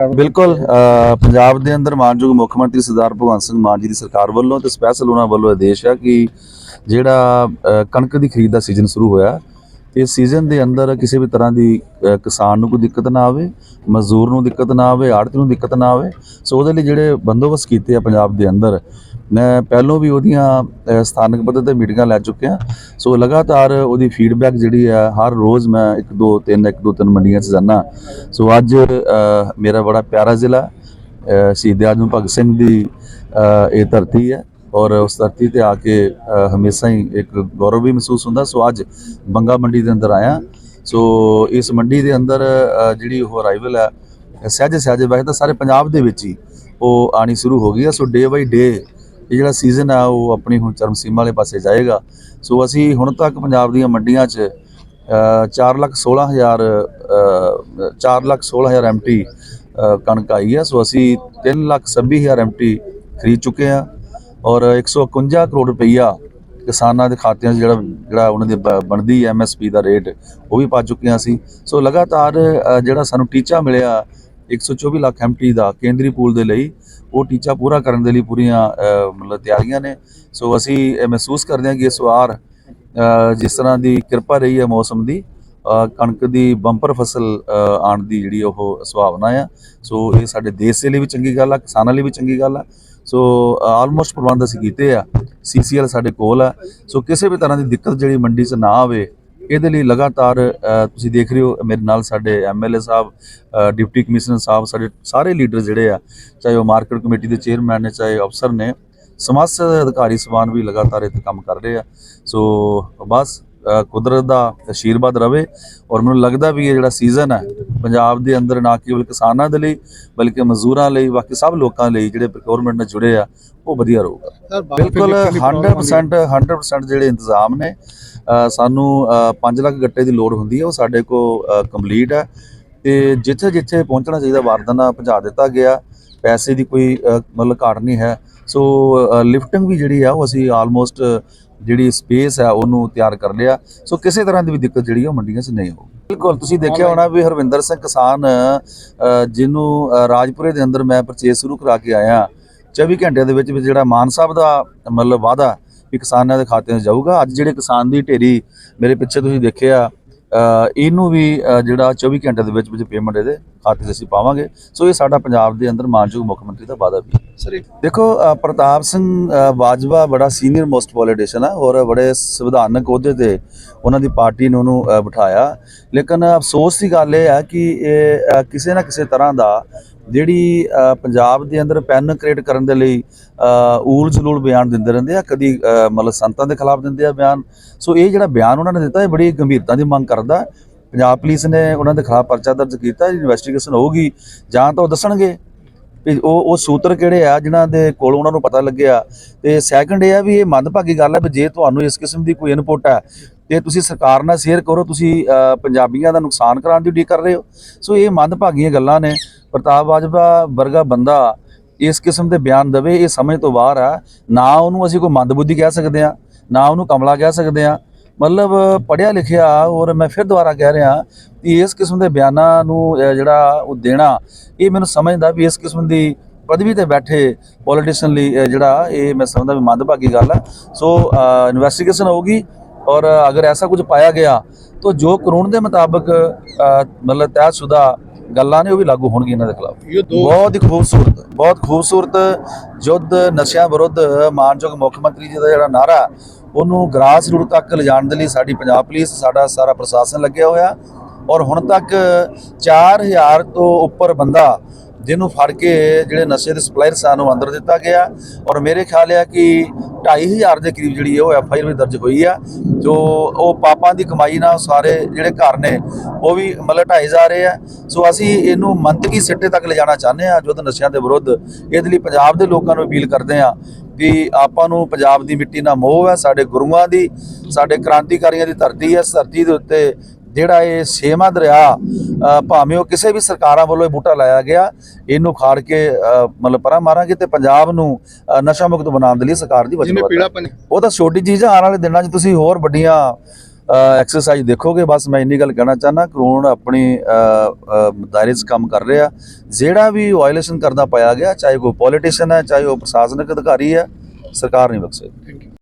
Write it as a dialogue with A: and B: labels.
A: ਬਿਲਕੁਲ ਪੰਜਾਬ ਦੇ ਅੰਦਰ ਮਾਨਯੋਗ ਮੁੱਖ ਮੰਤਰੀ ਸਰਦਾਰ ਭਗਵੰਤ ਸਿੰਘ ਮਾਨ ਜੀ ਦੀ ਸਰਕਾਰ ਵੱਲੋਂ ਤੇ ਸਪੈਸ਼ਲ ਉਹਨਾਂ ਵੱਲੋਂ ਆਦੇਸ਼ ਹੈ ਕਿ ਜਿਹੜਾ ਕਣਕ ਦੀ ਖਰੀਦ ਦਾ ਸੀਜ਼ਨ ਸ਼ੁਰੂ ਹੋਇਆ ਇਸ ਸੀਜ਼ਨ ਦੇ ਅੰਦਰ ਕਿਸੇ ਵੀ ਤਰ੍ਹਾਂ ਦੀ ਕਿਸਾਨ ਨੂੰ ਕੋਈ ਦਿੱਕਤ ਨਾ ਆਵੇ, ਮਜ਼ਦੂਰ ਨੂੰ ਦਿੱਕਤ ਨਾ ਆਵੇ, ਆੜ੍ਹਤੀ ਨੂੰ ਦਿੱਕਤ ਨਾ ਆਵੇ, ਸੋ ਉਹਦੇ ਲਈ ਜਿਹੜੇ ਬੰਦੋਬਸਤ ਕੀਤੇ ਆ ਪੰਜਾਬ ਦੇ ਅੰਦਰ ਮੈਂ ਪਹਿਲੋਂ ਵੀ ਉਹਦੀਆਂ ਸਥਾਨਕ ਪੱਧਰ ਤੇ ਮੀਟਿੰਗਾਂ ਲੈ ਚੁੱਕਿਆ ਸੋ ਲਗਾਤਾਰ ਉਹਦੀ ਫੀਡਬੈਕ ਜਿਹੜੀ ਹੈ, ਹਰ ਰੋਜ਼ ਮੈਂ ਇੱਕ, ਦੋ, ਤਿੰਨ, ਇੱਕ, ਦੋ, ਤਿੰਨ ਮੰਡੀਆਂ 'ਚ ਜਾਂਦਾ ਸੋ ਅੱਜ ਮੇਰਾ ਬੜਾ ਪਿਆਰਾ ਜ਼ਿਲ੍ਹਾ ਸ਼ਹੀਦ ਆਜਮ ਭਗਤ ਸਿੰਘ ਦੀ ਇਹ ਧਰਤੀ ਹੈ ਔਰ ਉਸ ਧਰਤੀ ਤੇ ਆ ਕੇ ਹਮੇਸ਼ਾ ਹੀ ਇੱਕ ਗੌਰਵ ਵੀ ਮਹਿਸੂਸ ਹੁੰਦਾ। ਸੋ ਅੱਜ ਬੰਗਾ ਮੰਡੀ ਦੇ ਅੰਦਰ ਆਇਆ ਸੋ ਇਸ ਮੰਡੀ ਦੇ ਅੰਦਰ ਜਿਹੜੀ ਉਹ ਅਰਾਈਵਲ ਹੈ ਸਹਿਜੇ ਸਹਿਜੇ ਵੈਸੇ ਤਾਂ ਸਾਰੇ ਪੰਜਾਬ ਦੇ ਵਿੱਚ ਹੀ ਉਹ ਆਣੀ ਸ਼ੁਰੂ ਹੋ ਗਈ ਹੈ। ਸੋ ਡੇ ਬਾਈ ਡੇ ਇਹ ਜਿਹੜਾ ਸੀਜ਼ਨ ਆ, ਉਹ ਆਪਣੀ ਹੁਣ ਚਰਮ ਸੀਮਾ ਵਾਲੇ ਪਾਸੇ ਜਾਏਗਾ। ਸੋ ਅਸੀਂ ਹੁਣ ਤੱਕ ਪੰਜਾਬ ਦੀਆਂ ਮੰਡੀਆਂ 'ਚ ਚਾਰ ਲੱਖ ਸੋਲਾਂ ਹਜ਼ਾਰ ਚਾਰ ਲੱਖ ਸੋਲਾਂ ਹਜ਼ਾਰ ਐਮਟੀ ਕਣਕ ਆਈ ਹੈ। ਸੋ ਅਸੀਂ ਤਿੰਨ ਲੱਖ ਛੱਬੀ ਹਜ਼ਾਰ ਐਮਟੀ ਖਰੀਦ ਚੁੱਕੇ ਆ ਔਰ 151 ਕਰੋੜ ਰੁਪਈਆ ਕਿਸਾਨਾਂ ਦੇ ਖਾਤਿਆਂ 'ਚ ਜਿਹੜਾ ਜਿਹੜਾ ਉਹਨਾਂ ਦੀ ਬ- ਬਣਦੀ ਐਮਐਸਪੀ ਦਾ ਰੇਟ ਉਹ ਵੀ ਪਾ ਚੁੱਕੇ ਹਾਂ ਅਸੀਂ। ਸੋ ਲਗਾਤਾਰ ਜਿਹੜਾ ਸਾਨੂੰ ਟੀਚਾ ਮਿਲਿਆ 124 ਲੱਖ ਐਮਟੀ ਦਾ ਕੇਂਦਰੀ ਪੂਲ ਦੇ ਲਈ ਉਹ ਟੀਚਾ ਪੂਰਾ ਕਰਨ ਦੇ ਲਈ ਪੂਰੀਆਂ ਮਤਲਬ ਤਿਆਰੀਆਂ ਨੇ। ਸੋ ਅਸੀਂ ਮਹਿਸੂਸ ਕਰਦੇ ਹਾਂ ਕਿ ਇਸ ਵਾਰ ਜਿਸ ਤਰ੍ਹਾਂ ਦੀ ਕਿਰਪਾ ਰਹੀ ਹੈ ਮੌਸਮ ਦੀ ਕਣਕ ਦੀ ਬੰਪਰ ਫਸਲ ਅ, ਆਉਣ ਦੀ ਜਿਹੜੀ ਉਹ ਸੰਭਾਵਨਾ ਆ। ਸੋ ਇਹ ਸਾਡੇ ਦੇਸ਼ ਦੇ ਲਈ ਵੀ ਚੰਗੀ ਗੱਲ ਆ ਕਿਸਾਨਾਂ ਲਈ ਵੀ ਚੰਗੀ ਗੱਲ ਆ। ਸੋ ਆਲਮੋਸਟ ਪ੍ਰਬੰਧ ਅਸੀਂ ਕੀਤੇ ਆ। ਸੀਸੀਐਲ ਸਾਡੇ ਕੋਲ ਆ। ਸੋ ਕਿਸੇ ਵੀ ਤਰ੍ਹਾਂ ਦੀ ਦਿੱਕਤ ਜਿਹੜੀ ਮੰਡੀ 'ਚ ਨਾ ਆਵੇ ਇਹਦੇ ਲਈ ਲਗਾਤਾਰ ਤੁਸੀਂ ਦੇਖ ਰਹੇ ਹੋ, ਮੇਰੇ ਨਾਲ ਸਾਡੇ ਐਮਐਲਏ ਸਾਹਿਬ ਡਿਪਟੀ ਕਮਿਸ਼ਨਰ ਸਾਹਿਬ, ਸਾਡੇ ਸਾਰੇ ਲੀਡਰ ਜਿਹੜੇ ਆ, ਚਾਹੇ ਉਹ ਮਾਰਕੀਟ ਕਮੇਟੀ ਦੇ ਚੇਅਰਮੈਨ ਨੇ, ਚਾਹੇ ਅਫਸਰ ਨੇ ਸਮਸਤ ਅਧਿਕਾਰੀ ਸਮਾਨ ਵੀ ਲਗਾਤਾਰ ਇੱਥੇ ਕੰਮ ਕਰ ਰਹੇ ਆ। ਸੋ ਬਸ ਕੁਦਰਤ ਦਾ ਆਸ਼ੀਰਵਾਦ ਰਵੇ ਔਰ ਮੈਨੂੰ ਲੱਗਦਾ ਵੀ ਇਹ ਜਿਹੜਾ ਸੀਜ਼ਨ ਹੈ ਪੰਜਾਬ ਦੇ ਅੰਦਰ ਨਾ ਕੇਵਲ ਕਿਸਾਨਾਂ ਦੇ ਲਈ, ਬਲਕਿ ਮਜ਼ਦੂਰਾਂ ਲਈ, ਬਾਕੀ ਸਭ ਲੋਕਾਂ ਲਈ ਜਿਹੜੇ ਪ੍ਰੋਕਿਉਰਮੈਂਟ ਨਾਲ ਜੁੜੇ ਆ ਉਹ ਵਧੀਆ ਰਹੂਗਾ। ਬਿਲਕੁਲ 100% 100% ਜਿਹੜੇ ਇੰਤਜ਼ਾਮ ਨੇ ਸਾਨੂੰ 5 ਲੱਖ ਗੱਟੇ ਦੀ ਲੋੜ ਹੁੰਦੀ ਹੈ ਉਹ ਸਾਡੇ ਕੋਲ ਕੰਪਲੀਟ ਹੈ। ਤੇ ਜਿੱਥੇ ਜਿੱਥੇ ਪਹੁੰਚਣਾ ਚਾਹੀਦਾ ਵਾਰਦਾਨਾ ਪਹੁੰਚਾ ਦਿੱਤਾ ਗਿਆ। ਪੈਸੇ ਦੀ ਕੋਈ ਮਤਲਬ ਘਾਟ ਨਹੀਂ ਹੈ। ਸੋ ਲਿਫਟਿੰਗ ਵੀ ਜਿਹੜੀ ਆ ਉਹ ਅਸੀਂ ਆਲਮੋਸਟ ਜਿਹੜੀ ਸਪੇਸ ਹੈ ਉਹਨੂੰ ਤਿਆਰ ਕਰ ਲਿਆ। ਸੋ ਕਿਸੇ ਤਰ੍ਹਾਂ ਦੀ ਵੀ ਦਿੱਕਤ ਜਿਹੜੀ ਉਹ ਮੰਡੀਆਂ 'ਚ ਨਹੀਂ ਹੋਊਗੀ। ਬਿਲਕੁਲ ਤੁਸੀਂ ਦੇਖਿਆ ਹੋਣਾ ਵੀ ਹਰਵਿੰਦਰ ਸਿੰਘ ਕਿਸਾਨ ਜਿਹਨੂੰ ਰਾਜਪੁਰੇ ਦੇ ਅੰਦਰ ਮੈਂ ਪਰਚੇਸ ਸ਼ੁਰੂ ਕਰਾ ਕੇ ਆਇਆ। 24 ਘੰਟਿਆਂ ਦੇ ਵਿੱਚ ਵਿੱਚ ਜਿਹੜਾ ਮਾਨ ਸਾਹਿਬ ਦਾ ਮਤਲਬ ਵਾਅਦਾ ਵੀ ਕਿਸਾਨਾਂ ਦੇ ਖਾਤਿਆਂ 'ਚ ਜਾਊਗਾ ਅੱਜ ਜਿਹੜੇ ਕਿਸਾਨ ਦੀ ਢੇਰੀ ਮੇਰੇ ਪਿੱਛੇ ਤੁਸੀਂ ਦੇਖਿਆ ਇਹਨੂੰ ਵੀ ਜਿਹੜਾ 24 ਘੰਟੇ ਦੇ ਵਿੱਚ ਵਿੱਚ ਪੇਮੈਂਟ ਇਹਦੇ ਖਾਤੇ 'ਚ ਅਸੀਂ ਪਾਵਾਂਗੇ। ਸੋ ਇਹ ਸਾਡਾ ਪੰਜਾਬ ਦੇ ਅੰਦਰ ਮਾਨਯੋਗ ਮੁੱਖ ਮੰਤਰੀ ਦਾ ਵਾਅਦਾ ਵੀ ਹੈ।
B: ਸਰ
A: ਦੇਖੋ ਪ੍ਰਤਾਪ ਸਿੰਘ ਬਾਜਵਾ ਬੜਾ ਸੀਨੀਅਰ ਮੋਸਟ ਪੋਲੀਟੀਸ਼ੀਅਨ ਹੈ ਔਰ ਬੜੇ ਸੰਵਿਧਾਨਕ ਅਹੁਦੇ ਤੇ ਉਹਨਾਂ ਦੀ ਪਾਰਟੀ ਨੇ ਉਹਨੂੰ ਬਿਠਾਇਆ। ਲੇਕਿਨ ਅਫਸੋਸ ਦੀ ਗੱਲ ਇਹ ਹੈ ਕਿ ਇਹ ਕਿਸੇ ਨਾ ਕਿਸੇ ਤਰ੍ਹਾਂ ਦਾ ਜਿਹੜੀ ਪੰਜਾਬ ਦੇ ਅੰਦਰ ਪੈਨ ਕ੍ਰੀਏਟ ਕਰਨ ਦੇ ਲਈ ਊਲ ਜਲੂਲ ਬਿਆਨ ਦਿੰਦੇ ਰਹਿੰਦੇ ਆ, ਕਦੀ ਮਤਲਬ ਸੰਤਾਂ ਦੇ ਖਿਲਾਫ ਦਿੰਦੇ ਆ ਬਿਆਨ। ਸੋ ਇਹ ਜਿਹੜਾ ਬਿਆਨ ਉਹਨਾਂ ਨੇ ਦਿੱਤਾ, ਇਹ ਬੜੀ ਗੰਭੀਰਤਾ ਦੀ ਮੰਗ ਕਰਦਾ। ਪੰਜਾਬ ਪੁਲਿਸ ਨੇ ਉਹਨਾਂ ਦੇ ਖਿਲਾਫ ਪਰਚਾ ਦਰਜ ਕੀਤਾ ਇਨਵੈਸਟੀਗੇਸ਼ਨ ਹੋਊਗੀ, ਜਾਂ ਤਾਂ ਉਹ ਦੱਸਣਗੇ ਵੀ ਉਹ ਉਹ ਸੂਤਰ ਕਿਹੜੇ ਆ, ਜਿਨ੍ਹਾਂ ਦੇ ਕੋਲ ਉਹਨਾਂ ਨੂੰ ਪਤਾ ਲੱਗਿਆ। ਤੇ ਸੈਕੰਡ ਇਹ ਆ ਵੀ ਇਹ ਮੰਦਭਾਗੀ ਗੱਲ ਹੈ ਵੀ ਜੇ ਤੁਹਾਨੂੰ ਇਸ ਕਿਸਮ ਦੀ ਕੋਈ ਇਨਪੁਟ ਹੈ ਤੇ ਤੁਸੀਂ ਸਰਕਾਰ ਨਾਲ ਸ਼ੇਅਰ ਕਰੋ, ਤੁਸੀਂ ਪੰਜਾਬੀਆਂ ਦਾ ਨੁਕਸਾਨ ਕਰਾਉਣ ਦੀ ਡੀ ਕਰ ਰਹੇ ਹੋ। ਸੋ ਇਹ ਮੰਦਭਾਗੀਆਂ ਗੱਲਾਂ ਨੇ। ਪ੍ਰਤਾਪ ਬਾਜਵਾ ਵਰਗਾ ਬੰਦਾ ਇਸ ਕਿਸਮ ਦੇ ਬਿਆਨ ਦੇਵੇ, ਇਹ ਸਮਝ ਤੋਂ ਬਾਹਰ ਆ। ਨਾ ਉਹਨੂੰ ਅਸੀਂ ਕੋਈ ਮੰਦਬੁੱਧੀ ਕਹਿ ਸਕਦੇ ਆ ਨਾ ਉਹਨੂੰ ਕਮਲਾ ਕਹਿ ਸਕਦੇ ਆ ਮਤਲਬ ਪੜਿਆ ਲਿਖਿਆ ਔਰ ਮੈਂ ਫਿਰ ਦੁਬਾਰਾ ਕਹਿ ਰਿਹਾ ਕਿ ਇਸ ਕਿਸਮ ਦੇ ਬਿਆਨਾਂ ਨੂੰ ਜਿਹੜਾ ਉਹ ਦੇਣਾ, ਇਹ ਮੈਨੂੰ ਸਮਝਦਾ ਵੀ ਇਸ ਕਿਸਮ ਦੀ ਪਦਵੀ ਤੇ ਬੈਠੇ ਪੋਲੀਟੀਸ਼ੀਅਨ ਲਈ ਜਿਹੜਾ ਇਹ ਮੈਂ ਸਮਝਦਾ ਵੀ ਮੰਦਭਾਗੀ ਗੱਲ ਆ। ਸੋ ਇਨਵੈਸਟੀਗੇਸ਼ਨ ਹੋਊਗੀ। ਔਰ ਅਗਰ ਐਸਾ ਕੁਝ ਪਾਇਆ ਗਿਆ ਤਾਂ ਜੋ ਕਾਨੂੰਨ ਦੇ ਮੁਤਾਬਕ ਮਤਲਬ ਤੈਅਸ਼ੁਦਾ ਗੱਲਾਂ ਨੇ ਉਹ ਵੀ ਲਾਗੂ ਹੋਣਗੀਆਂ ਇਹਨਾਂ ਦੇ ਖਿਲਾਫ। ਬਹੁਤ ਹੀ ਖੂਬਸੂਰਤ ਬਹੁਤ ਖੂਬਸੂਰਤ ਯੁੱਧ ਨਸ਼ਿਆਂ ਵਿਰੁੱਧ ਮਾਨਯੋਗ ਮੁੱਖ ਮੰਤਰੀ ਜੀ ਦਾ ਜਿਹੜਾ ਨਾਰਾ ਉਹਨੂੰ ਗ੍ਰਾਸ ਰੂਟ ਤੱਕ ਲਿਜਾਣ ਦੇ ਲਈ ਸਾਡੀ ਪੰਜਾਬ ਪੁਲਿਸ ਸਾਡਾ ਸਾਰਾ ਪ੍ਰਸ਼ਾਸਨ ਲੱਗਿਆ ਹੋਇਆ। ਔਰ ਹੁਣ ਤੱਕ 4000 ਤੋਂ ਉੱਪਰ ਬੰਦਾ ਜਿਹਨੂੰ ਫੜ ਕੇ ਜਿਹੜੇ ਨਸ਼ੇ ਦੇ ਸਪਲਾਇਰ ਸਾਨੂੰ ਅੰਦਰ ਦਿੱਤਾ ਗਿਆ। ਔਰ ਮੇਰੇ ਖਿਆਲ ਹੈ ਕਿ 2500 ਦੇ ਕਰੀਬ ਜਿਹੜੀ ਹੈ ਉਹ ਐਫ ਆਈ ਆਰ ਵੀ ਦਰਜ ਹੋਈ ਆ, ਜੋ ਉਹ ਪਾਪਾਂ ਦੀ ਕਮਾਈ ਨਾਲ ਸਾਰੇ ਜਿਹੜੇ ਘਰ ਨੇ, ਉਹ ਵੀ ਮਤਲਬ ਢਾਏ ਜਾ ਰਹੇ ਆ। ਸੋ ਅਸੀਂ ਇਹਨੂੰ ਮੰਤਕੀ ਸਿੱਟੇ ਤੱਕ ਲਿਜਾਣਾ ਚਾਹੁੰਦੇ ਆ ਜੁੱਧ ਨਸ਼ਿਆਂ ਦੇ ਵਿਰੁੱਧ। ਇਹਦੇ ਲਈ ਪੰਜਾਬ ਦੇ ਲੋਕਾਂ ਨੂੰ ਅਪੀਲ ਕਰਦੇ ਆ ਕਿ ਆਪਾਂ ਨੂੰ ਪੰਜਾਬ ਦੀ ਮਿੱਟੀ ਨਾਲ ਮੋਹ ਹੈ, ਸਾਡੇ ਗੁਰੂਆਂ ਦੀ, ਸਾਡੇ ਕ੍ਰਾਂਤੀਕਾਰੀਆਂ ਦੀ ਧਰਤੀ ਹੈ, ਇਸ ਧਰਤੀ ਦੇ ਉੱਤੇ ਜਿਹੜਾ ਇਹ ਛੇਵਾਂ ਦਰਿਆ ਭਾਵੇਂ ਉਹ ਕਿਸੇ ਵੀ ਸਰਕਾਰਾਂ ਵੱਲੋਂ ਇਹ ਬੂਟਾ ਲਾਇਆ ਗਿਆ ਇਹਨੂੰ ਖਾੜ ਕੇ ਮਤਲਬ ਪਰਾਂ ਮਾਰਾਂਗੇ ਤੇ ਪੰਜਾਬ ਨੂੰ ਨਸ਼ਾ ਮੁਕਤ ਬਣਾਉਣ ਦੇ ਲਈ ਸਰਕਾਰ ਦੀ
B: ਜਿਵੇਂ
A: ਵਚਨਬੱਧ
B: ਪੀਲਾ
A: ਹੈ।
B: ਪੰਜ
A: ਉਹ ਤਾਂ ਛੋਟੀ ਚੀਜ਼ ਆ ਆਉਣ ਵਾਲੇ ਦਿਨਾਂ 'ਚ ਤੁਸੀਂ ਹੋਰ ਵੱਡੀਆਂ ਐਕਸਰਸਾਈਜ਼ ਦੇਖੋਗੇ। ਬਸ ਮੈਂ ਇੰਨੀ ਗੱਲ ਕਹਿਣਾ ਚਾਹਨਾ ਕਾਨੂੰਨ ਆਪਣੀ ਦਾਇਰੇ 'ਚ ਕੰਮ ਕਰ ਰਿਹਾ। ਜਿਹੜਾ ਵੀ ਵਾਇਲੇਸ਼ਨ ਕਰਦਾ ਪਾਇਆ ਗਿਆ ਚਾਹੇ ਕੋਈ ਪੋਲੀਟੀਸ਼ੀਅਨ ਹੈ ਚਾਹੇ ਉਹ ਪ੍ਰਸ਼ਾਸਨਿਕ ਅਧਿਕਾਰੀ ਹੈ ਸਰਕਾਰ ਨਹੀਂ ਬਖਸ਼ੇਗੀ।